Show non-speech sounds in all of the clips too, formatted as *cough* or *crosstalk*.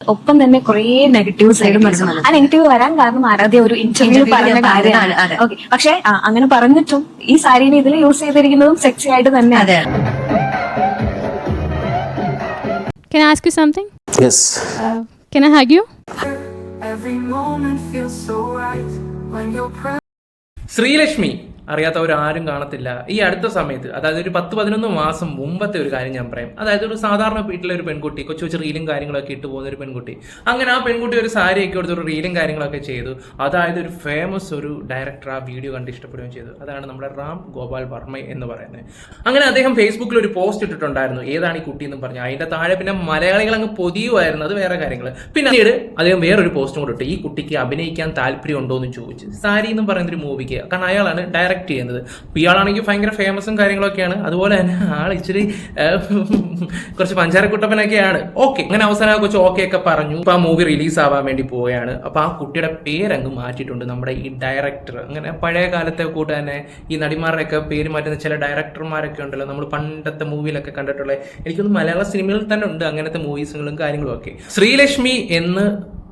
ഒപ്പം തന്നെ കുറേ നെഗറ്റീവ് സൈഡും വരുന്നു ആ നെഗറ്റീവ് വരാൻ കാരണം ആരാധ്യ ഒരു ഇന്റർവ്യൂ പറഞ്ഞ കാര്യമാണ് അതെ. ഓക്കെ പക്ഷെ അങ്ങനെ പറഞ്ഞിട്ടും ഈ സാരീനെ ഇതിൽ യൂസ് ചെയ്തിരിക്കുന്നതും സെക്സി ആയിട്ട് തന്നെയാണ് അതെ Can I ask you something? Yes. Uh, can I hug you? Every moment feels so right when you're. Sreelakshmi അറിയാത്തവരാരും കാണത്തില്ല. ഈ അടുത്ത സമയത്ത് അതായത് ഒരു പത്ത് പതിനൊന്ന് മാസം മുമ്പത്തെ ഒരു കാര്യം ഞാൻ പറയാം. അതായത് ഒരു സാധാരണ വീട്ടിലെ ഒരു പെൺകുട്ടി കൊച്ചു കൊച്ചു റീലും കാര്യങ്ങളൊക്കെ ഇട്ട് പോകുന്ന ഒരു പെൺകുട്ടി. അങ്ങനെ ആ പെൺകുട്ടി ഒരു സാരിയൊക്കെ കൊടുത്ത് ഒരു റീലും കാര്യങ്ങളൊക്കെ ചെയ്തു. അതായത് ഒരു ഫേമസ് ഒരു ഡയറക്ടർ ആ വീഡിയോ കണ്ട് ഇഷ്ടപ്പെടുകയും ചെയ്തു. അതാണ് നമ്മുടെ റാം ഗോപാൽ വർമ്മ എന്ന് പറയുന്നത്. അങ്ങനെ അദ്ദേഹം ഫേസ്ബുക്കിൽ ഒരു പോസ്റ്റ് ഇട്ടിട്ടുണ്ടായിരുന്നു. ഏതാണ് ഈ കുട്ടി എന്ന് പറഞ്ഞു. അതിന്റെ താഴെ പിന്നെ മലയാളികൾ അങ്ങ് പൊതിയുമായിരുന്നു. അത് വേറെ കാര്യങ്ങൾ. പിന്നെ പിന്നീട് അദ്ദേഹം വേറൊരു പോസ്റ്റും കൂടെ ഇട്ടു. ഈ കുട്ടിക്ക് അഭിനയിക്കാൻ താല്പര്യം ഉണ്ടോ എന്ന് ചോദിച്ചു. സാരി എന്ന് പറയുന്ന ഒരു മൂവിക്ക് കാരണം അയാളാണ് ഡയറക്റ്റ് ചെയ്യുന്നത്. അപ്പോൾ ഇയാളാണെങ്കിൽ ഭയങ്കര ഫേമസും കാര്യങ്ങളൊക്കെയാണ്. അതുപോലെ തന്നെ ആൾ ഇച്ചിരി കുറച്ച് പഞ്ചാരക്കുട്ടപ്പനൊക്കെയാണ്. ഓക്കെ അങ്ങനെ അവസാനം കുറച്ച് ഓക്കെ ഒക്കെ പറഞ്ഞു. ഇപ്പൊ ആ മൂവി റിലീസ് ആവാൻ വേണ്ടി പോവുകയാണ്. അപ്പോൾ ആ കുട്ടിയുടെ പേരങ്ങ് മാറ്റിയിട്ടുണ്ട് നമ്മുടെ ഈ ഡയറക്ടർ അങ്ങനെ പഴയ കാലത്തെ കൂട്ട് തന്നെ ഈ നടിമാരുടെയൊക്കെ പേര് മാറ്റുന്ന ചില ഡയറക്ടർമാരൊക്കെ ഉണ്ടല്ലോ. നമ്മൾ പണ്ടത്തെ മൂവിയിലൊക്കെ കണ്ടിട്ടുള്ള എനിക്കൊന്ന് മലയാള സിനിമയിൽ തന്നെ ഉണ്ട് അങ്ങനത്തെ മൂവീസുകളും കാര്യങ്ങളും ഒക്കെ. ശ്രീലക്ഷ്മി എന്ന്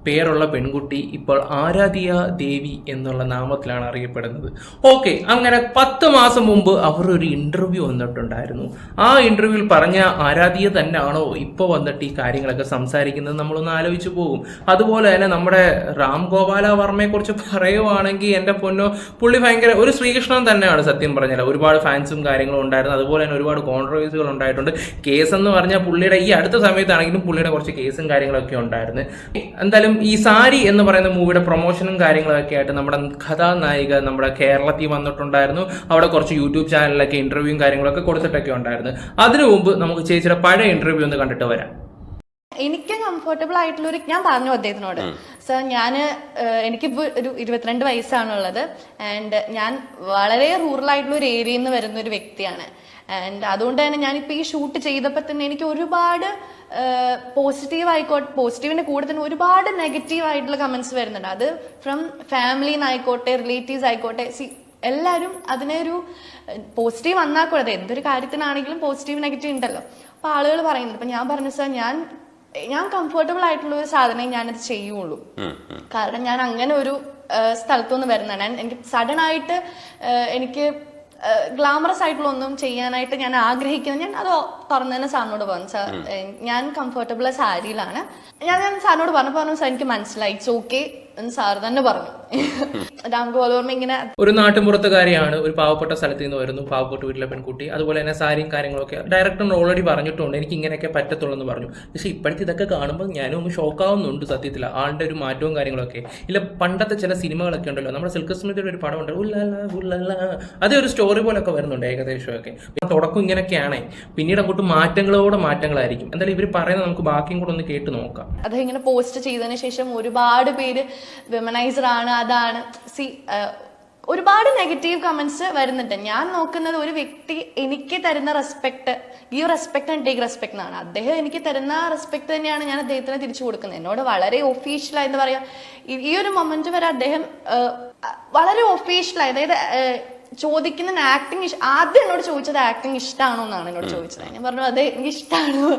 പേരുള്ള പെൺകുട്ടി ഇപ്പോൾ ആരാധ്യ ദേവി എന്നുള്ള നാമത്തിലാണ് അറിയപ്പെടുന്നത്. ഓക്കെ അങ്ങനെ പത്ത് മാസം മുമ്പ് അവർ ഒരു ഇന്റർവ്യൂ വന്നിട്ടുണ്ടായിരുന്നു. ആ ഇന്റർവ്യൂവിൽ പറഞ്ഞ ആരാധ്യ തന്നെയാണോ ഇപ്പോൾ വന്നിട്ട് ഈ കാര്യങ്ങളൊക്കെ സംസാരിക്കുന്നത് നമ്മളൊന്ന് ആലോചിച്ചു പോകും. അതുപോലെ തന്നെ നമ്മുടെ റാം ഗോപാല വർമ്മയെക്കുറിച്ച് പറയുവാണെങ്കിൽ എന്റെ പൊന്നോ പുള്ളി ഭയങ്കര ഒരു ശ്രീകൃഷ്ണൻ തന്നെയാണ് സത്യം പറഞ്ഞാൽ. ഒരുപാട് ഫാൻസും കാര്യങ്ങളും ഉണ്ടായിരുന്നു. അതുപോലെ തന്നെ ഒരുപാട് കോൺട്രവേഴ്സികൾ ഉണ്ടായിട്ടുണ്ട്. കേസ് എന്ന് പറഞ്ഞാൽ പുള്ളിയുടെ ഈ അടുത്ത സമയത്താണെങ്കിലും പുള്ളിയുടെ കുറച്ച് കേസും കാര്യങ്ങളൊക്കെ ഉണ്ടായിരുന്നു. എന്തായാലും ഈ സാരി എന്ന് പറയുന്ന മൂവിയുടെ പ്രൊമോഷനും കാര്യങ്ങളൊക്കെ ആയിട്ട് നമ്മുടെ കഥാനായിക നമ്മുടെ കേരളത്തിൽ വന്നിട്ടുണ്ടായിരുന്നു. അവിടെ കുറച്ച് യൂട്യൂബ് ചാനലിലൊക്കെ ഇന്റർവ്യൂവും കാര്യങ്ങളൊക്കെ കൊടുത്തിട്ടൊക്കെ ഉണ്ടായിരുന്നു. അതിനു മുമ്പ് നമുക്ക് ചേച്ചിയുടെ പഴയ ഇന്റർവ്യൂ ഒന്ന് കണ്ടിട്ട് വരാം. എനിക്ക് കംഫർട്ടബിൾ ആയിട്ടുള്ള ഒരു ഞാൻ പറഞ്ഞു അദ്ദേഹത്തിനോട്. സർ ഞാൻ എനിക്കിപ്പോൾ ഒരു ഇരുപത്തിരണ്ട് വയസ്സാണുള്ളത്. ആൻഡ് ഞാൻ വളരെ റൂറൽ ആയിട്ടുള്ള ഒരു ഏരിയയിൽ നിന്ന് വരുന്ന ഒരു വ്യക്തിയാണ്. ആൻഡ് അതുകൊണ്ട് തന്നെ ഞാനിപ്പോൾ ഈ ഷൂട്ട് ചെയ്തപ്പോൾ തന്നെ എനിക്ക് ഒരുപാട് പോസിറ്റീവ് ആയിക്കോട്ടെ പോസിറ്റീവിന്റെ കൂടെ തന്നെ ഒരുപാട് നെഗറ്റീവ് ആയിട്ടുള്ള കമൻസ് വരുന്നുണ്ട്. അത് ഫ്രം ഫാമിലിന്നായിക്കോട്ടെ റിലേറ്റീവ്സ് ആയിക്കോട്ടെ സി എല്ലാവരും അതിനെ ഒരു പോസിറ്റീവ് വന്നാൽ കൂടെ എന്തൊരു കാര്യത്തിനാണെങ്കിലും പോസിറ്റീവ് നെഗറ്റീവ് ഉണ്ടല്ലോ. അപ്പോൾ ആളുകൾ പറയുന്നുണ്ട്. അപ്പം ഞാൻ പറഞ്ഞു സാർ ഞാൻ ഞാൻ കംഫർട്ടബിൾ ആയിട്ടുള്ള ഒരു സാധനം ഞാനത് ചെയ്യുള്ളൂ. കാരണം ഞാൻ അങ്ങനെ ഒരു സ്ഥലത്തുനിന്ന് വരുന്നതാണ് എനിക്ക് സഡൻ ആയിട്ട് എനിക്ക് ഗ്ലാമറസ് ആയിട്ടുള്ള ഒന്നും ചെയ്യാനായിട്ട് ഞാൻ ആഗ്രഹിക്കുന്നത് ഞാൻ അത് തുറന്നു തന്നെ സാറിനോട് പറഞ്ഞു. സാർ ഞാൻ കംഫർട്ടബിൾ സാരിയിലാണ്. ഞാൻ ഞാൻ സാറിനോട് പറഞ്ഞു പറഞ്ഞു സാർ എനിക്ക് മനസ്സിലായി. ഇറ്റ്സ് ഓക്കെ എന്ന് സാർ തന്നെ പറഞ്ഞു. രാം വർമ്മ ഇങ്ങനെ ഒരു നാട്ടുമ്പുറത്തുകാരിയാണ് ഒരു പാവപ്പെട്ട സ്ഥലത്ത് നിന്ന് വരുന്നു പാവപ്പെട്ട വീട്ടിലെ പെൺകുട്ടി. അതുപോലെ തന്നെ സാരിയും കാര്യങ്ങളൊക്കെ ഡയറക്ടർ ഓൾറെഡി പറഞ്ഞിട്ടുണ്ട് എനിക്ക് ഇങ്ങനെയൊക്കെ പറ്റത്തുള്ളൂ എന്ന് പറഞ്ഞു. പക്ഷെ ഇപ്പോഴത്തെ ഇതൊക്കെ കാണുമ്പോൾ ഞാനും ഒന്ന് ഷോക്കാവുന്നുണ്ട് സത്യത്തിൽ ആളുടെ ഒരു മാറ്റവും കാര്യങ്ങളൊക്കെ. ഇല്ല പണ്ടത്തെ ചില സിനിമകളൊക്കെ ഉണ്ടല്ലോ നമ്മുടെ സിൽക്ക് സ്മിതിയുടെ ഒരു പടം ഉല്ലല ഉല്ലല. അതേ ഒരു സ്റ്റോറി പോലൊക്കെ വരുന്നുണ്ട് ഏകദേശമൊക്കെ. തുടക്കം ഇങ്ങനെയൊക്കെയാണ്. പിന്നീട് അങ്ങോട്ട് മാറ്റങ്ങളോടെ മാറ്റങ്ങളായിരിക്കും. എന്തായാലും ഇവർ പറയുന്നത് നമുക്ക് ബാക്കിയും കൂടെ ഒന്ന് കേട്ട് നോക്കാം. അത് ഇങ്ങനെ പോസ്റ്റ് ചെയ്തതിന് ശേഷം ഒരുപാട് പേര് വിമനൈസർ ആണ് അതാണ്. സി ഒരുപാട് നെഗറ്റീവ് കമന്റ്സ് വരുന്നുണ്ട്. ഞാൻ നോക്കുന്നത് ഒരു വ്യക്തി എനിക്ക് തരുന്ന respect give respect and take respect എന്നാണ്. അദ്ദേഹം എനിക്ക് തരുന്ന റെസ്പെക്ട് തന്നെയാണ് ഞാൻ അദ്ദേഹത്തിന് തിരിച്ചു കൊടുക്കുന്നത്. എന്നോട് വളരെ ഒഫീഷ്യലായി എന്താ പറയാ. ഈ- ഒരു മൊമെന്റ് വരെ അദ്ദേഹം വളരെ ഒഫീഷ്യലായി അതായത് ചോദിക്കുന്ന ആക്ടിങ് ആദ്യം എന്നോട് ചോദിച്ചത് ആക്ടിങ് ഇഷ്ടമാണോ എന്നാണ് എന്നോട് ചോദിച്ചത്. ഞാൻ പറഞ്ഞു അതെ എനിക്ക് ഇഷ്ടമാണ്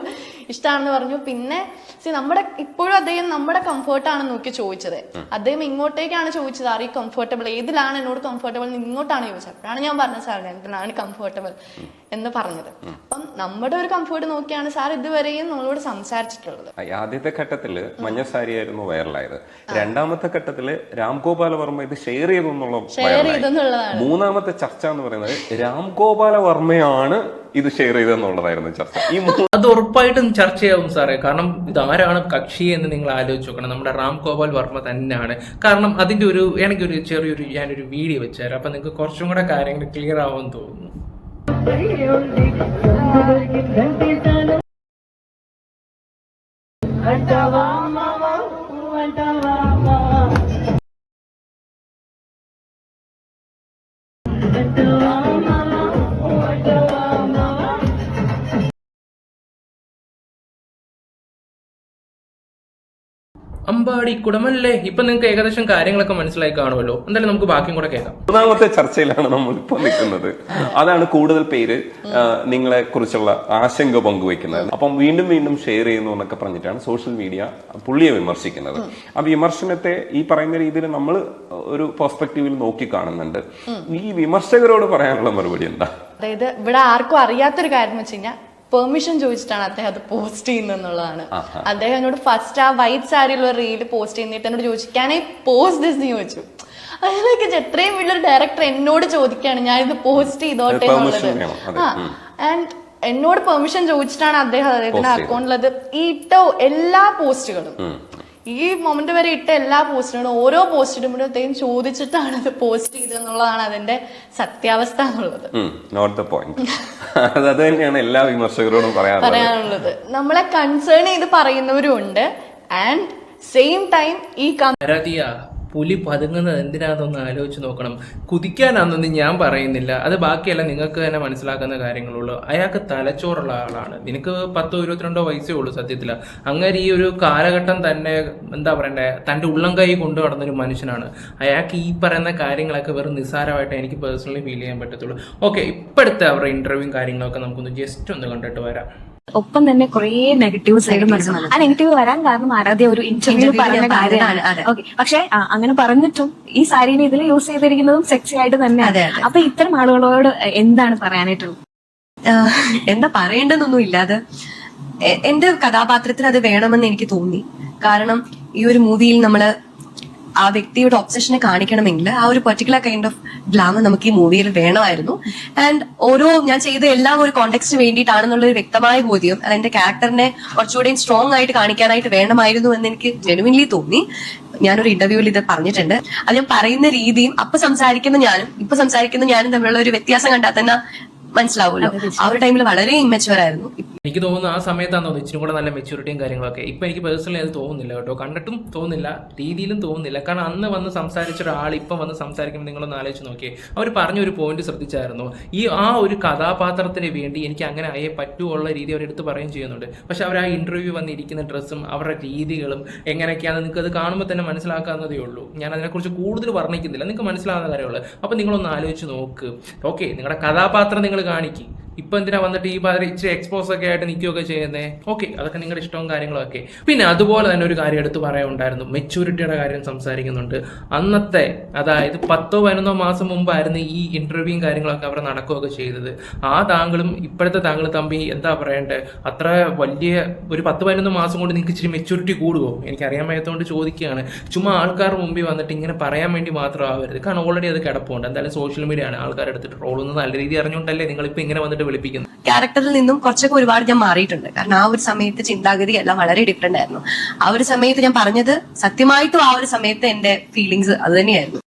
ഇഷ്ടമാണെന്ന് പറഞ്ഞു. പിന്നെ സി നമ്മുടെ ഇപ്പോഴും അദ്ദേഹം നമ്മുടെ കംഫർട്ടാണ് നോക്കി ചോദിച്ചത്. അദ്ദേഹം ഇങ്ങോട്ടേക്കാണ് ചോദിച്ചത്. ആർ ഈ കംഫർട്ടബിൾ ഏതിലാണ് എന്നോട് കംഫർട്ടബിൾ ഇങ്ങോട്ടാണ് ചോദിച്ചത്? അപ്പോഴാണ് ഞാൻ പറഞ്ഞത് സാർ എന്തിനാണ് കംഫർട്ടബിൾ എന്ന് പറഞ്ഞത്. അപ്പം നമ്മുടെ ഒരു കംഫർട്ട് നോക്കിയാണ് സാർ ഇതുവരെയും നമ്മളോട് സംസാരിച്ചിട്ടുള്ളത്. ആദ്യത്തെ ഘട്ടത്തിൽ മഞ്ഞ സാരിയായിരുന്നു വൈറലായത്. രണ്ടാമത്തെ ഘട്ടത്തിൽ രാംഗോപാല വർമ്മ ഇത് ഷെയർ ചെയ്തു എന്നുള്ള ഷെയർ വൈറലായി. മൂന്നാമത്തെ ചർച്ച എന്ന് പറയുന്നത് രാംഗോപാല വർമ്മയാണ് ഇത് ഷെയർ ചെയ്തെന്നുള്ളതായിരുന്നു ചർച്ച. ഈ അത് ഉറപ്പായിട്ടും ചർച്ച ചെയ്യാവും സാറേ. കാരണം ഇതാരാണ് കക്ഷി എന്ന് നിങ്ങൾ ആലോചിച്ച് നോക്കണം. നമ്മുടെ റാം ഗോപാൽ വർമ്മ തന്നെയാണ്. കാരണം അതിന്റെ ഒരു എനിക്കൊരു ചെറിയൊരു ഞാനൊരു വീഡിയോ വെച്ചാൽ അപ്പൊ നിങ്ങൾക്ക് കുറച്ചും കൂടെ കാര്യങ്ങൾ ക്ലിയർ ആവുമെന്ന് തോന്നുന്നു. Thank you. അമ്പാടി കുടമല്ലേ? ഇപ്പൊ നിങ്ങൾക്ക് ഏകദേശം കാര്യങ്ങളൊക്കെ മനസ്സിലായി കാണുമല്ലോ. എന്തായാലും നമുക്ക് ബാക്കിയും കൂടെ കേൾക്കാം. മൂന്നാമത്തെ ചർച്ചയിലാണ് നമ്മൾ ഇപ്പൊ നിൽക്കുന്നത്. അതാണ് കൂടുതൽ പേര് നിങ്ങളെ കുറിച്ചുള്ള ആശങ്ക പങ്കുവെക്കുന്നത് അപ്പം വീണ്ടും വീണ്ടും ഷെയർ ചെയ്യുന്നു എന്നൊക്കെ പറഞ്ഞിട്ടാണ് സോഷ്യൽ മീഡിയ പുള്ളിയെ വിമർശിക്കുന്നത്. ആ വിമർശനത്തെ ഈ പറയുന്ന രീതിയിൽ നമ്മൾ ഒരു പെർസ്പെക്റ്റീവിൽ നോക്കി കാണുന്നുണ്ട്. ഈ വിമർശകരോട് പറയാനുള്ള മറുപടി എന്താ? അതായത് ഇവിടെ ആർക്കും അറിയാത്തൊരു കാര്യം വെച്ച് കഴിഞ്ഞാൽ പെർമിഷൻ ചോദിച്ചിട്ടാണ് അദ്ദേഹം അത് പോസ്റ്റ് ചെയ്യുന്നത് എന്നുള്ളതാണ് അദ്ദേഹം എന്നോട് ഫസ്റ്റ് ആ വൈറ്റ് സാരിയിലുള്ള റീൽ പോസ്റ്റ് ചെയ്യുന്നിട്ട് എന്നോട് ചോദിച്ചു ക്യാൻ ഐ പോസ്റ്റ് ദിസ് എന്ന് ചോദിച്ചു. അതിനൊക്കെ എത്രയും വലിയൊരു ഡയറക്ടർ എന്നോട് ചോദിക്കുകയാണ് ഞാൻ ഇത് പോസ്റ്റ് ചെയ്തോട്ടെ എന്നുള്ളത്. ആ ആൻഡ് എന്നോട് പെർമിഷൻ ചോദിച്ചിട്ടാണ് അദ്ദേഹം അദ്ദേഹത്തിന്റെ അക്കൗണ്ടിലത് ഈട്ടോ എല്ലാ പോസ്റ്റുകളും ഈ മൊമെന്റ് വരെ ഇട്ട എല്ലാ പോസ്റ്റുകളും ഓരോ പോസ്റ്റ് ഇടുമ്പോഴും അദ്ദേഹം ചോദിച്ചിട്ടാണ് അത് പോസ്റ്റ് ചെയ്തെന്നുള്ളതാണ് അതിന്റെ സത്യാവസ്ഥ എന്നുള്ളത്. നോട്ട് ദ പോയിന്റ് അത് തന്നെയാണ് എല്ലാ വിമർശകരോടും പറയാനുള്ളത്. നമ്മളെ കൺസേൺ ചെയ്ത് പറയുന്നവരും ഉണ്ട് ആൻഡ് സെയിം ടൈം ഈ പുലി പതുങ്ങുന്നത് എന്തിനാണെന്നൊന്ന് ആലോചിച്ച് നോക്കണം. കുതിക്കാനാണെന്നൊന്നും ഞാൻ പറയുന്നില്ല. അത് ബാക്കിയല്ല നിങ്ങൾക്ക് തന്നെ മനസ്സിലാക്കുന്ന കാര്യങ്ങളുള്ളൂ. അയാൾക്ക് തലച്ചോറുള്ള ആളാണ്. നിനക്ക് പത്തോ ഇരുപത്തിരണ്ടോ വയസ്സേ ഉള്ളൂ സത്യത്തിൽ അങ്ങനെ ഈ ഒരു കാലഘട്ടം തന്നെ എന്താ പറയണ്ടേ? തന്റെ ഉള്ളം കൈ കൊണ്ടു നടന്നൊരു മനുഷ്യനാണ്. അയാൾക്ക് ഈ പറയുന്ന കാര്യങ്ങളൊക്കെ വെറും നിസ്സാരമായിട്ട് എനിക്ക് പേഴ്സണലി ഫീൽ ചെയ്യാൻ പറ്റത്തുള്ളൂ. ഓക്കെ ഇപ്പോഴത്തെ അവരുടെ ഇന്റർവ്യൂ കാര്യങ്ങളൊക്കെ നമുക്കൊന്ന് ജസ്റ്റ് ഒന്ന് കണ്ടിട്ട് വരാം. ഒപ്പം തന്നെ കുറേ നെഗറ്റീവ് സൈഡും വരുന്നുണ്ട്. ആ നെഗറ്റീവ് വരാൻ കാരണം ആരാധ്യ ഒരു ഇന്റർവ്യൂ പറഞ്ഞ കാര്യമാണ്. ഓക്കെ പക്ഷെ അങ്ങനെ പറഞ്ഞിട്ടും ഈ സാരീനെ ഇതിൽ യൂസ് ചെയ്തിരിക്കുന്നതും സെക്സി ആയിട്ട് തന്നെയാണ്. അപ്പൊ ഇത്തരം ആളുകളോട് എന്താണ് പറയാനായിട്ടുള്ളത്? എന്താ പറയേണ്ടതൊന്നും ഇല്ലാതെ എന്റെ കഥാപാത്രത്തിന് അത് വേണമെന്ന് എനിക്ക് തോന്നി. കാരണം ഈ ഒരു മൂവിയിൽ നമ്മൾ ആ വ്യക്തിയുടെ ഒബ്സഷനെ കാണിക്കണമെങ്കിൽ ആ ഒരു പെർട്ടിക്കുലർ കൈൻഡ് ഓഫ് ഗ്ലാമർ നമുക്ക് ഈ മൂവിയിൽ വേണമായിരുന്നു. ആൻഡ് ഓരോ ഞാൻ ചെയ്ത എല്ലാം ഒരു കോണ്ടെക്സ്റ്റ് വേണ്ടിയിട്ടാണെന്നുള്ള ഒരു വ്യക്തമായ ബോധ്യം അത് എന്റെ ക്യാരക്ടറിനെ കുറച്ചുകൂടി സ്ട്രോങ് ആയിട്ട് കാണിക്കാനായിട്ട് വേണമായിരുന്നു എന്ന് എനിക്ക് ജെനുവിൻലി തോന്നി. ഞാനൊരു ഇന്റർവ്യൂവിൽ ഇത് പറഞ്ഞിട്ടുണ്ട്. അത് ഞാൻ പറയുന്ന രീതിയും അപ്പൊ സംസാരിക്കുന്ന ഞാനും ഇപ്പൊ സംസാരിക്കുന്ന ഞാനും തമ്മിലുള്ള ഒരു വ്യത്യാസം കണ്ടാൽ തന്നെ മനസ്സിലാവുമല്ലോ. ആ ഒരു ടൈമിൽ വളരെ ഇമ്മച്ചുവർ ആയിരുന്നു. എനിക്ക് തോന്നുന്നു ആ സമയത്താണ് തോന്നുന്നു ഇച്ചിരി കൂടെ നല്ല മെച്യൂരിറ്റിയും കാര്യങ്ങളൊക്കെ. ഇപ്പൊ എനിക്ക് പേഴ്സണലി അത് തോന്നുന്നില്ല കേട്ടോ. കണ്ടിട്ടും തോന്നുന്നില്ല രീതിയിലും തോന്നുന്നില്ല. കാരണം അന്ന് വന്ന് സംസാരിച്ച ഒരാൾ ഇപ്പം വന്ന് സംസാരിക്കുമ്പോൾ നിങ്ങളൊന്ന് ആലോചിച്ച് നോക്കിയേ. അവർ പറഞ്ഞ ഒരു പോയിന്റ് ശ്രദ്ധിച്ചായിരുന്നു. ഈ ആ ഒരു കഥാപാത്രത്തിന് വേണ്ടി എനിക്ക് അങ്ങനെ ആയേ പറ്റുമുള്ള രീതി അവർ എടുത്ത് പറയുകയും ചെയ്യുന്നുണ്ട്. പക്ഷെ അവർ ആ ഇന്റർവ്യൂ വന്നിരിക്കുന്ന ഡ്രസ്സും അവരുടെ രീതികളും എങ്ങനെയൊക്കെയാണ് നിങ്ങൾക്ക് അത് കാണുമ്പോൾ തന്നെ മനസ്സിലാക്കാവുന്നതേ ഉള്ളൂ. ഞാൻ അതിനെക്കുറിച്ച് കൂടുതൽ വർണിക്കുന്നില്ല. നിങ്ങൾക്ക് മനസ്സിലാവുന്ന കാര്യമുള്ളൂ അപ്പോൾ നിങ്ങളൊന്ന് ആലോചിച്ച് നോക്ക്. ഓക്കെ നിങ്ങളുടെ കഥാപാത്രം നിങ്ങൾ കാണിക്കും. ഇപ്പൊ എന്തിനാ വന്നിട്ട് ഈ മാതിരി ഇച്ചിരി എക്സ്പോസ് ഒക്കെ ആയിട്ട് നിൽക്കുകയൊക്കെ ചെയ്യുന്നേ? ഓക്കെ അതൊക്കെ നിങ്ങളുടെ ഇഷ്ടവും കാര്യങ്ങളൊക്കെ പിന്നെ അതുപോലെ തന്നെ ഒരു കാര്യം എടുത്ത് പറയാനുണ്ടായിരുന്നു. മെച്ചൂരിറ്റിയുടെ കാര്യം സംസാരിക്കുന്നുണ്ട്. അന്നത്തെ അതായത് പത്തോ പതിനൊന്നോ മാസം മുമ്പായിരുന്നു ഈ ഇന്റർവ്യൂയും കാര്യങ്ങളൊക്കെ അവിടെ നടക്കുകയൊക്കെ ചെയ്തത്. ആ താങ്കളും ഇപ്പോഴത്തെ താങ്കൾ തമ്പി എന്താ പറയണ്ടേ? അത്ര വലിയ ഒരു പത്ത് പതിനൊന്ന് മാസം കൊണ്ട് നിങ്ങൾക്ക് ഇച്ചിരി മെച്ചൂരിറ്റി കൂടുമോ എനിക്കറിയാൻ വയ്യാത്തതുകൊണ്ട് ചോദിക്കുകയാണ്. ചുമ്മാ ആൾക്കാർ മുമ്പിൽ വന്നിട്ട് ഇങ്ങനെ പറയാൻ വേണ്ടി മാത്രം ആവരുത്. കാരണം ഓൾറെഡി അത് കിടപ്പുണ്ട്. എന്തായാലും സോഷ്യൽ മീഡിയ ആണ്. ആൾക്കാർ എടുത്തിട്ട് ട്രോളൊന്നും നല്ല രീതി അറിഞ്ഞുകൊണ്ടല്ലേ നിങ്ങളിപ്പോൾ ഇങ്ങനെ വന്നിട്ട് വിളിപ്പിക്കുന്നത് ക്യാരക്ടറിൽ നിന്നും കുറച്ചൊക്കെ ഒരുപാട് ഞാൻ മാറിയിട്ടുണ്ട്. കാരണം ആ ഒരു സമയത്ത് ചിന്താഗതി എല്ലാം വളരെ ഡിഫറെന്റ് ആയിരുന്നു. ആ ഒരു സമയത്ത് ഞാൻ പറഞ്ഞത് സത്യമായിട്ടും ആ ഒരു സമയത്ത് എന്റെ ഫീലിങ്സ് അത് തന്നെയായിരുന്നു.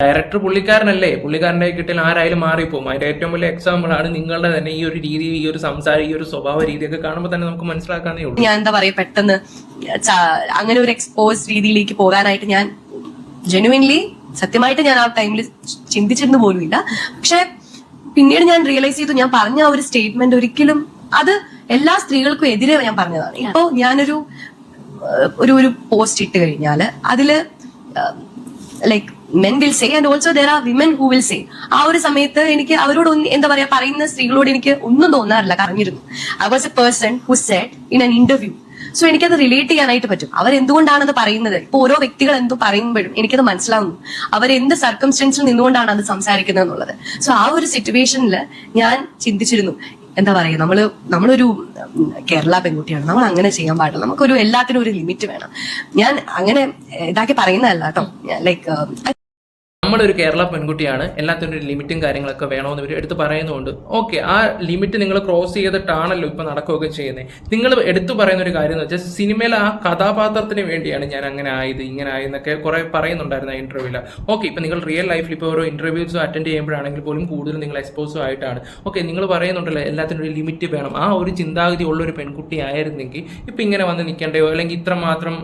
ഡയറക്ടർ പുള്ളിക്കാരനല്ലേ? പുള്ളിക്കാരന്റെ കിട്ടിയാൽ ആരായാലും മാറിപ്പോകും അതിന്റെ ഏറ്റവും വലിയ എക്സാമ്പിൾ ആണ് നിങ്ങളുടെ തന്നെ ഈ ഒരു രീതി ഈ ഒരു സംസാരം ഈ ഒരു സ്വഭാവ രീതിയൊക്കെ കാണുമ്പോൾ തന്നെ നമുക്ക് മനസ്സിലാക്കാനേ ഉള്ളൂ. ഞാൻ എന്താ പറയാ പെട്ടെന്ന് അങ്ങനെ ഒരു എക്സ്പോസ് രീതിയിലേക്ക് പോകാനായിട്ട് ഞാൻ ജെനുവിൻലി സത്യമായിട്ട് ഞാൻ ആ ടൈമിൽ ചിന്തിച്ചിരുന്നു പോലുമില്ല. പക്ഷെ പിന്നീട് ഞാൻ റിയലൈസ് ചെയ്തു ഞാൻ പറഞ്ഞ ആ ഒരു സ്റ്റേറ്റ്മെന്റ് ഒരിക്കലും അത് എല്ലാ സ്ത്രീകൾക്കും എതിരെ ഞാൻ പറഞ്ഞതാണ്. ഇപ്പോ ഞാനൊരു ഒരു ഒരു പോസ്റ്റ് ഇട്ട് കഴിഞ്ഞാൽ അതിൽ like men will say and also there are women who will say ആ ഒരു സമയത്ത് എനിക്ക് അവരോട് എന്താ പറയാ പറയുന്ന സ്ത്രീകളോട് എനിക്ക് ഒന്നും തോന്നാറില്ല പറഞ്ഞിരുന്നു I was a person who set in an interview so എനിക്കത് റിലേറ്റ് ചെയ്യാനായിട്ട് പറ്റും. അവർ എന്തുകൊണ്ടാണ് അത് പറയുന്നത്? ഇപ്പൊ ഓരോ വ്യക്തികൾ എന്തോ പറയുമ്പോഴും എനിക്കത് മനസ്സിലാവുന്നു. അവർ എന്ത് സർക്കംസ്റ്റൻസിൽ നിന്നുകൊണ്ടാണ് അത് സംസാരിക്കുന്നത് എന്നുള്ളത്. സോ ആ ഒരു സിറ്റുവേഷനിൽ ഞാൻ ചിന്തിച്ചിരുന്നു. എന്താ പറയുക നമ്മൾ നമ്മളൊരു കേരള പെൺകുട്ടിയാണ്. നമ്മൾ അങ്ങനെ ചെയ്യാൻ പാടില്ല. നമുക്കൊരു എല്ലാത്തിനും ഒരു ലിമിറ്റ് വേണം. ഞാൻ അങ്ങനെ ഇതാക്കി പറയുന്നതല്ല കേട്ടോ. ലൈക്ക് നമ്മളൊരു കേരള പെൺകുട്ടിയാണ് എല്ലാത്തിനും ഒരു ലിമിറ്റും കാര്യങ്ങളൊക്കെ വേണമെന്ന് ഇവർ എടുത്ത് പറയുന്നുണ്ട്. ഓക്കെ ആ ലിമിറ്റ് നിങ്ങൾ ക്രോസ് ചെയ്തിട്ടാണല്ലോ ഇപ്പൊ നടക്കുകയൊക്കെ ചെയ്യുന്നത് നിങ്ങൾ എടുത്തു പറയുന്ന ഒരു കാര്യം എന്ന് വെച്ചാൽ സിനിമയിൽ ആ കഥാപാത്രത്തിന് വേണ്ടിയാണ് ഞാൻ അങ്ങനെ ആയത് ഇങ്ങനെ ആയെന്നൊക്കെ കുറെ പറയുന്നുണ്ടായിരുന്നു ആ ഇന്റർവ്യൂവിൽ ഓക്കെ ഇപ്പൊ നിങ്ങൾ റിയൽ ലൈഫിൽ ഇപ്പോൾ ഓരോ ഇന്റർവ്യൂസ് അറ്റൻഡ് ചെയ്യുമ്പോഴാണെങ്കിൽ പോലും കൂടുതൽ നിങ്ങൾ എക്സ്പോസും ആയിട്ടാണ്. ഓക്കെ നിങ്ങൾ പറയുന്നുണ്ടല്ലോ എല്ലാത്തിനും ഒരു ലിമിറ്റ് വേണം. ആ ഒരു ചിന്താഗതി ഉള്ള ഒരു പെൺകുട്ടി ആയിരുന്നെങ്കിൽ ഇപ്പൊ ഇങ്ങനെ വന്ന് നിൽക്കേണ്ടയോ അല്ലെങ്കിൽ ഇത്ര മാത്രം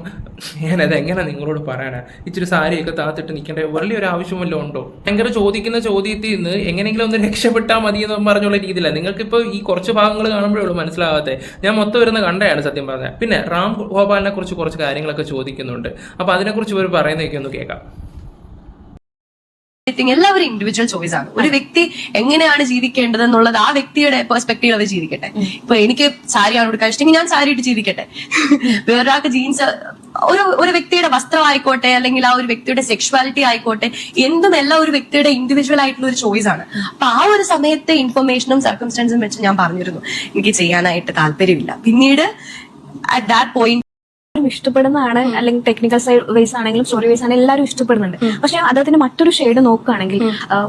ഞാനത് എങ്ങനെ നിങ്ങളോട് പറയാനാ ഇച്ചിരി സാരിയൊക്കെ താത്തിട്ട് നിൽക്കേണ്ട വലിയൊരു ആവശ്യം വല്ലതും ഉണ്ടോ? ഭയങ്കര ചോദിക്കുന്ന ചോദ്യത്തിൽ നിന്ന് എങ്ങനെയെങ്കിലും ഒന്ന് രക്ഷപ്പെട്ടാൽ മതി എന്ന് പറഞ്ഞുള്ള രീതിയില്ല നിങ്ങൾക്കിപ്പോൾ ഈ കുറച്ച് ഭാഗങ്ങൾ കാണുമ്പോഴേ ഉള്ളൂ ഞാൻ മൊത്തം വരുന്ന കണ്ടയാണ് സത്യം പറഞ്ഞത് പിന്നെ റാം ഗോപാലിനെ കുറിച്ച് കുറച്ച് കാര്യങ്ങളൊക്കെ ചോദിക്കുന്നുണ്ട്. അപ്പൊ അതിനെക്കുറിച്ച് ഇവർ പറയുന്നതൊക്കെ ഒന്ന് കേൾക്കാം. എല്ലാവരും ഇൻഡിവിജ്വൽ ചോയ്സ് ആണ്. ഒരു വ്യക്തി എങ്ങനെയാണ് ജീവിക്കേണ്ടത് എന്നുള്ളത് ആ വ്യക്തിയുടെ പെർസ്പെക്ടീവ് അവർ ജീവിക്കട്ടെ. ഇപ്പൊ എനിക്ക് സാരിയാണ് കൊടുക്കാൻ ഇഷ്ടമെങ്കിൽ ഞാൻ സാരി ഇട്ട് ജീവിക്കട്ടെ. *laughs* വേറൊരാൾക്ക് ജീൻസ് ഒരു ഒരു വ്യക്തിയുടെ വസ്ത്രമായിക്കോട്ടെ അല്ലെങ്കിൽ ആ ഒരു വ്യക്തിയുടെ സെക്ഷുവാലിറ്റി ആയിക്കോട്ടെ എന്തും എല്ലാം ഒരു വ്യക്തിയുടെ ഇൻഡിവിജ്വൽ ആയിട്ടുള്ള ഒരു ചോയ്സ് ആണ്. അപ്പൊ ആ ഒരു സമയത്തെ ഇൻഫർമേഷനും സർക്കംസ്റ്റൻസും വെച്ച് ഞാൻ പറഞ്ഞിരുന്നു. എനിക്ക് ചെയ്യാനായിട്ട് താല്പര്യമില്ല. പിന്നീട് അറ്റ് ദാറ്റ് പോയിന്റ് എല്ലാവരും ഇഷ്ടപ്പെടുന്നതാണ് അല്ലെങ്കിൽ ടെക്നിക്കൽ സൈഡ് വൈസ് ആണെങ്കിലും സ്റ്റോറി വൈസ് ആണെങ്കിലും എല്ലാവരും ഇഷ്ടപ്പെടുന്നുണ്ട്. പക്ഷെ അദ്ദേഹത്തിന്റെ മറ്റൊരു ഷെയ്ഡ് നോക്കുകയാണെങ്കിൽ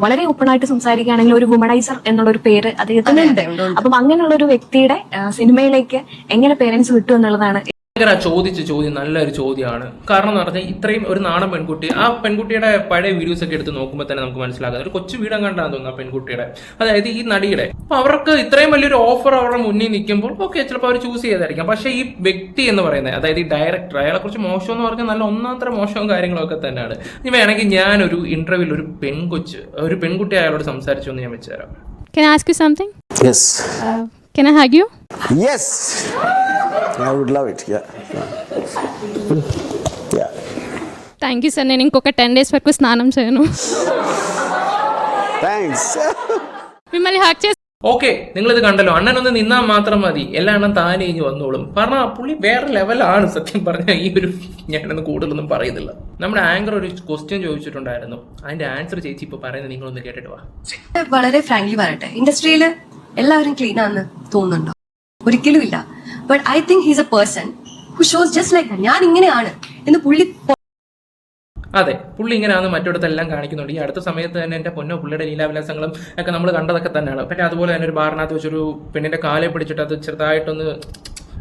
വളരെ ഓപ്പൺ ആയിട്ട് സംസാരിക്കുകയാണെങ്കിൽ ഒരു വുമണൈസർ എന്നുള്ള ഒരു പേര് അദ്ദേഹത്തിന് ഉണ്ട് അപ്പം അങ്ങനെയുള്ള ഒരു വ്യക്തിയുടെ സിനിമയിലേക്ക് എങ്ങനെ പേരൻസ് വിട്ടു എന്നുള്ളതാണ് ഭയങ്കര ചോദിച്ച ചോദ്യം നല്ലൊരു ചോദ്യമാണ് കാരണം എന്ന് പറഞ്ഞാൽ ഇത്രയും ഒരു നാടൻ പെൺകുട്ടി ആ പെൺകുട്ടിയുടെ പഴയ വീഡിയോസ് ഒക്കെ എടുത്ത് നോക്കുമ്പോൾ തന്നെ നമുക്ക് മനസ്സിലാകുന്നത് ഒരു കൊച്ചു വീടം കണ്ടാന്ന് തോന്നുന്നു ആ പെൺകുട്ടിയുടെ അതായത് ഈ നടിയുടെ അപ്പൊ അവർക്ക് ഇത്രയും വലിയൊരു ഓഫർ അവരുടെ മുന്നിൽ നിൽക്കുമ്പോൾ ഓക്കെ ചിലപ്പോൾ അവർ ചൂസ് ചെയ്തായിരിക്കാം പക്ഷേ ഈ വ്യക്തി എന്ന് പറയുന്നത് അതായത് ഈ ഡയറക്ടർ അയാളെ കുറിച്ച് മോശം എന്ന് പറഞ്ഞാൽ നല്ല ഒന്നാമത്തെ മോശവും കാര്യങ്ങളൊക്കെ തന്നെയാണ് ഇനി വേണമെങ്കിൽ ഞാനൊരു ഇന്റർവ്യൂവിൽ ഒരു പെൺകൊച്ച് ഒരു പെൺകുട്ടി അയാളോട് സംസാരിച്ചു എന്ന് ഞാൻ വെച്ചുതരാം Can I ask you something? Yes. Uh, can I hug you? Yes. I would love it. Yeah. Yeah. Thank you sir నేను ఇంకొక టెన్ డేస్ వరకు స్నానం చేయను Thanks. మిమ్మల్ని హక్ చేసి ഓക്കെ നിങ്ങളിത് കണ്ടല്ലോ അണ്ണനൊന്ന് നിന്നാൽ മാത്രം മതി എല്ലാ എണ്ണം താനെ ഇനി വന്നോളും കാരണം ആ പുള്ളി വേറെ ലെവലാണ് സത്യം പറഞ്ഞാൽ ഈ ഒരു ഞാനൊന്നും കൂടുതലൊന്നും പറയുന്നില്ല നമ്മുടെ ആങ്കർ ഒരു ക്വസ്റ്റ്യൻ ചോദിച്ചിട്ടുണ്ടായിരുന്നു അതിന്റെ ആൻസർ ചേച്ചി ഇപ്പൊ പറയുന്നത് നിങ്ങളൊന്ന് കേട്ടിട്ട് വാ വളരെ ഫ്രാങ്ക്ലി പറയട്ടെ ഇൻഡസ്ട്രിയിൽ എല്ലാവരും ക്ലീൻ ആണെന്ന് തോന്നുന്നുണ്ടോ ഒരിക്കലും ഇല്ല But I think he's a person who shows just like ഞാൻ ഇങ്ങനെയാണ് എന്ന് പുള്ളി അതെ പുള്ളി ഇങ്ങനെയാണ് മറ്റിടത്തെല്ലാം കാണിക്കുന്നുണ്ട്. ഈ അടുത്ത സമയത്ത് തന്നെ എന്റെ പൊന്നോ പുള്ളിയുടെ ലീലാവിലാസങ്ങളും ഒക്കെ നമ്മൾ കണ്ടതൊക്കെ തന്നെയാണ്. പിന്നെ അതുപോലെ തന്നെ ഒരു ബാറിനകത്ത് വെച്ചൊരു പെണ്ണിന്റെ കാലെ പിടിച്ചിട്ട് അത് ചെറുതായിട്ടൊന്ന്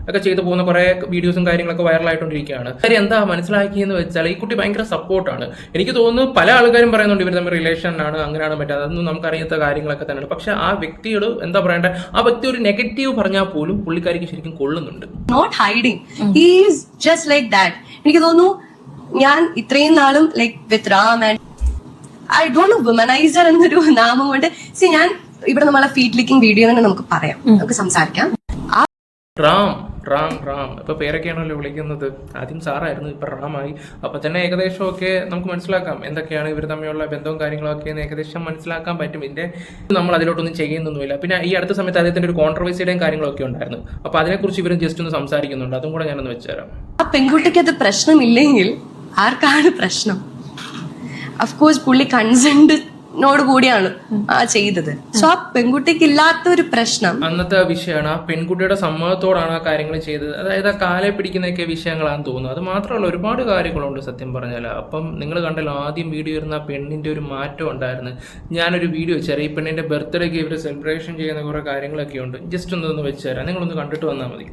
ഒക്കെ ചെയ്തു പോകുന്ന കുറെ വീഡിയോസും കാര്യങ്ങളൊക്കെ വൈറലായിട്ടൊണ്ടിരിക്കുകയാണ് കാര്യം എന്താ മനസ്സിലാക്കിയെന്ന് വെച്ചാൽ ഈ കുട്ടി ഭയങ്കര സപ്പോർട്ടാണ് എനിക്ക് തോന്നുന്നു പല ആൾക്കാരും പറയുന്നുണ്ട് ഇവർ തമ്മിൽ ആണ് അങ്ങനെയാണ് പറ്റുക അതൊന്നും നമുക്കറിയാത്ത കാര്യങ്ങളൊക്കെ തന്നെയാണ്. പക്ഷെ ആ വ്യക്തിയോട് എന്താ പറയണ്ടേ ആ വ്യക്തി ഒരു നെഗറ്റീവ് പറഞ്ഞാൽ പോലും പുള്ളിക്കാരിക്ക് ശരിക്കും കൊള്ളുന്നുണ്ട്. Not hiding just like that എനിക്ക് തോന്നുന്നു ഞാൻ ഇത്രയും നാളും like with Ram and I don't womaniser എന്നൊരു നാമം കൊണ്ട്. സി ഞാൻ ഇവിടെ നമ്മളെ ഫീഡ് ലിക്കിംഗ് വീഡിയോ തന്നെ നമുക്ക് പറയാം. നമുക്ക് സംസാരിക്കാം. റാം റാം റാം. ഇപ്പൊ പേരൊക്കെയാണല്ലോ വിളിക്കുന്നത്. ആദ്യം സാറായിരുന്നു ഇപ്പൊ റാമായി. അപ്പൊ തന്നെ ഏകദേശം ഒക്കെ നമുക്ക് മനസ്സിലാക്കാം എന്തൊക്കെയാണ് ഇവർ തമ്മിലുള്ള ബന്ധവും കാര്യങ്ങളൊക്കെ എന്ന് ഏകദേശം മനസ്സിലാക്കാൻ പറ്റും. ഇതിന്റെ നമ്മൾ അതിലോട്ടൊന്നും ചെയ്യുന്നൊന്നുമില്ല. പിന്നെ ഈ അടുത്ത സമയത്ത് അദ്ദേഹത്തിന്റെ ഒരു കോൺട്രവേഴ്സിയുടെയും കാര്യങ്ങളൊക്കെ ഉണ്ടായിരുന്നു. അപ്പൊ അതിനെക്കുറിച്ച് ഇവരും ജസ്റ്റ് ഒന്ന് സംസാരിക്കുന്നുണ്ട്. അതും കൂടെ ഞാനൊന്ന് വെച്ചുതരാം. ആ പെൺകുട്ടിക്ക് അത് പ്രശ്നമില്ലെങ്കിൽ ആർക്കാണ് പ്രശ്നം? അഫ്കോഴ്സ് പുള്ളി കൺസെന്റിനോട് കൂടിയാണ് ആ ചെയ്തത്. സോ ആ പെൺകുട്ടിക്ക് ഇല്ലാത്ത ഒരു പ്രശ്നം അന്നത്തെ വിഷയമാണ്. ആ പെൺകുട്ടിയുടെ സമ്മതത്തോടാണ് ആ കാര്യങ്ങൾ ചെയ്തത്. അതായത് ആ കാലെ പിടിക്കുന്നൊക്കെ വിഷയങ്ങളാണെന്ന് തോന്നുന്നു. അത് മാത്രമല്ല ഒരുപാട് കാര്യങ്ങളുണ്ട് സത്യം പറഞ്ഞാൽ അപ്പം നിങ്ങൾ കണ്ടല്ലോ ആദ്യം വീഡിയോ ഇരുന്ന ആ പെണ്ണിന്റെ ഒരു മാറ്റം ഉണ്ടായിരുന്നു. ഞാനൊരു വീഡിയോ വെച്ചാൽ ഈ പെണ്ണിന്റെ ബർത്ത്ഡേക്ക് ഇവർ സെലിബ്രേഷൻ ചെയ്യുന്ന കുറെ കാര്യങ്ങളൊക്കെ ഉണ്ട്. ജസ്റ്റ് ഒന്ന് ഒന്ന് വെച്ചുതരാം നിങ്ങളൊന്ന് കണ്ടിട്ട് വന്നാൽ മതി.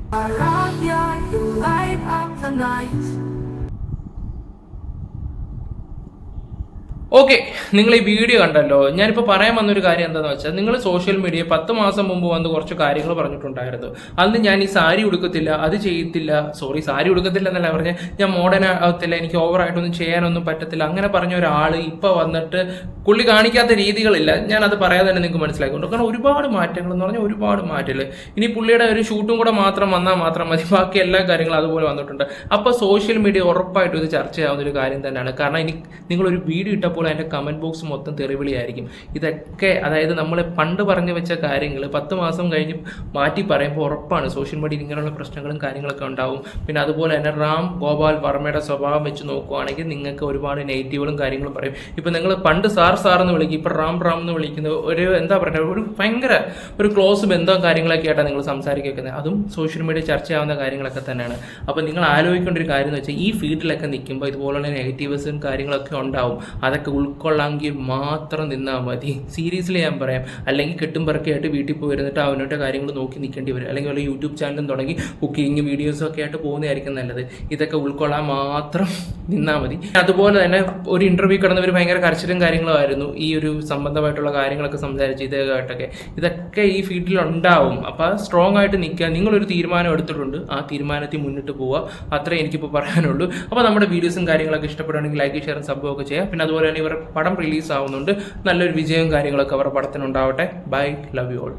ഓക്കെ നിങ്ങൾ ഈ വീഡിയോ കണ്ടല്ലോ. ഞാനിപ്പോൾ പറയാൻ വന്നൊരു കാര്യം എന്താണെന്ന് വെച്ചാൽ നിങ്ങൾ സോഷ്യൽ മീഡിയ പത്ത് മാസം മുമ്പ് വന്ന് കുറച്ച് കാര്യങ്ങൾ പറഞ്ഞിട്ടുണ്ടായിരുന്നു. അന്ന് ഞാൻ ഈ സാരി ഉടുക്കത്തില്ല അത് ചെയ്യത്തില്ല. സോറി സാരി ഉടുക്കത്തില്ല എന്നല്ല പറഞ്ഞ. ഞാൻ മോഡേൺ ആകത്തില്ല എനിക്ക് ഓവറായിട്ടൊന്നും ചെയ്യാനൊന്നും പറ്റത്തില്ല. അങ്ങനെ പറഞ്ഞ ഒരാൾ ഇപ്പോൾ വന്നിട്ട് പുള്ളി കാണിക്കാത്ത രീതികളില്ല. ഞാൻ അത് പറയാതെ തന്നെ നിങ്ങൾക്ക് മനസ്സിലാക്കിക്കൊണ്ട് കാരണം ഒരുപാട് മാറ്റങ്ങൾ എന്ന് പറഞ്ഞാൽ ഒരുപാട് മാറ്റങ്ങൾ ഇനി പുള്ളിയുടെ ഒരു ഷൂട്ടും കൂടെ മാത്രം വന്നാൽ മാത്രം മതി. ബാക്കി എല്ലാ കാര്യങ്ങളും അതുപോലെ വന്നിട്ടുണ്ട്. അപ്പോൾ സോഷ്യൽ മീഡിയ ഉറപ്പായിട്ടും ഇത് ചർച്ചയാവുന്ന ഒരു കാര്യം തന്നെയാണ്. കാരണം ഇനി നിങ്ങളൊരു വീഡിയോ ഇട്ടപ്പോൾ അതിന്റെ കമന്റ് ബോക്സ് മൊത്തം തെറിവിളിയായിരിക്കും. ഇതൊക്കെ അതായത് നമ്മൾ പണ്ട് പറഞ്ഞു വെച്ച കാര്യങ്ങൾ പത്ത് മാസം കഴിഞ്ഞ് മാറ്റി പറയുമ്പോൾ ഉറപ്പാണ് സോഷ്യൽ മീഡിയയിൽ ഇങ്ങനെയുള്ള പ്രശ്നങ്ങളും കാര്യങ്ങളൊക്കെ ഉണ്ടാവും. പിന്നെ അതുപോലെ തന്നെ റാം ഗോപാൽ വർമ്മയുടെ സ്വഭാവം വെച്ച് നോക്കുവാണെങ്കിൽ നിങ്ങൾക്ക് ഒരുപാട് നെഗറ്റീവുകളും കാര്യങ്ങളും പറയും. ഇപ്പം നിങ്ങൾ പണ്ട് സാർ സാർ എന്ന് വിളിക്കും ഇപ്പം റാം റാം എന്ന് വിളിക്കുന്നത് ഒരു എന്താ പറയുക ഒരു ഭയങ്കര ഒരു ക്ലോസ് ബന്ധം കാര്യങ്ങളൊക്കെ ആയിട്ടാണ് നിങ്ങൾ സംസാരിക്കുന്നത് അതും സോഷ്യൽ മീഡിയ ചർച്ചയാവുന്ന കാര്യങ്ങളൊക്കെ തന്നെയാണ്. അപ്പോൾ നിങ്ങൾ ആലോചിക്കേണ്ട ഒരു കാര്യം എന്ന് വെച്ചാൽ ഈ ഫീൽഡിലൊക്കെ നിൽക്കുമ്പോൾ ഇതുപോലുള്ള നെഗറ്റീവ്സും കാര്യങ്ങളൊക്കെ ഉണ്ടാവും. അതൊക്കെ ഉൾക്കൊള്ളാമെങ്കിൽ മാത്രം നിന്നാൽ മതി. സീരിയസ്ലി ഞാൻ പറയാം. അല്ലെങ്കിൽ കെട്ടും പറക്കായിട്ട് വീട്ടിൽ പോയി ഇരുന്നിട്ട് അവനോട്ട് കാര്യങ്ങൾ നോക്കി നിൽക്കേണ്ടി വരും. അല്ലെങ്കിൽ വല്ല യൂട്യൂബ് ചാനലും തുടങ്ങി കുക്കിംഗ് വീഡിയോസും ഒക്കെ ആയിട്ട് പോകുന്നതായിരിക്കും നല്ലത്. ഇതൊക്കെ ഉൾക്കൊള്ളാൻ മാത്രം നിന്നാൽ മതി. അതുപോലെ തന്നെ ഒരു ഇന്റർവ്യൂ കിടന്നവർ ഭയങ്കര കരച്ചിലും കാര്യങ്ങളും ആയിരുന്നു. ഈ ഒരു സംബന്ധമായിട്ടുള്ള കാര്യങ്ങളൊക്കെ സംസാരിച്ച് ഇതേകായിട്ടൊക്കെ. ഇതൊക്കെ ഈ ഫീൽഡിൽ ഉണ്ടാവും. അപ്പോൾ സ്ട്രോങ് ആയിട്ട് നിൽക്കുക നിങ്ങളൊരു തീരുമാനം എടുത്തിട്ടുണ്ട്. ആ തീരുമാനത്തിൽ മുന്നിട്ട് പോവുക. അത്രേ എനിക്കിപ്പോൾ പറയാനുള്ളൂ. അപ്പോൾ നമ്മുടെ വീഡിയോസും കാര്യങ്ങളൊക്കെ ഇഷ്ടപ്പെടുകയാണെങ്കിൽ ലൈക്ക് ഷെയർ സബ്ബും ഒക്കെ ചെയ്യുക. പിന്നെ അതുപോലെ തന്നെ ഇവരുടെ പടം റിലീസ് ആവുന്നുണ്ട് നല്ലൊരു വിജയവും കാര്യങ്ങളൊക്കെ അവരുടെ പടത്തിനുണ്ടാവട്ടെ. Bye love you all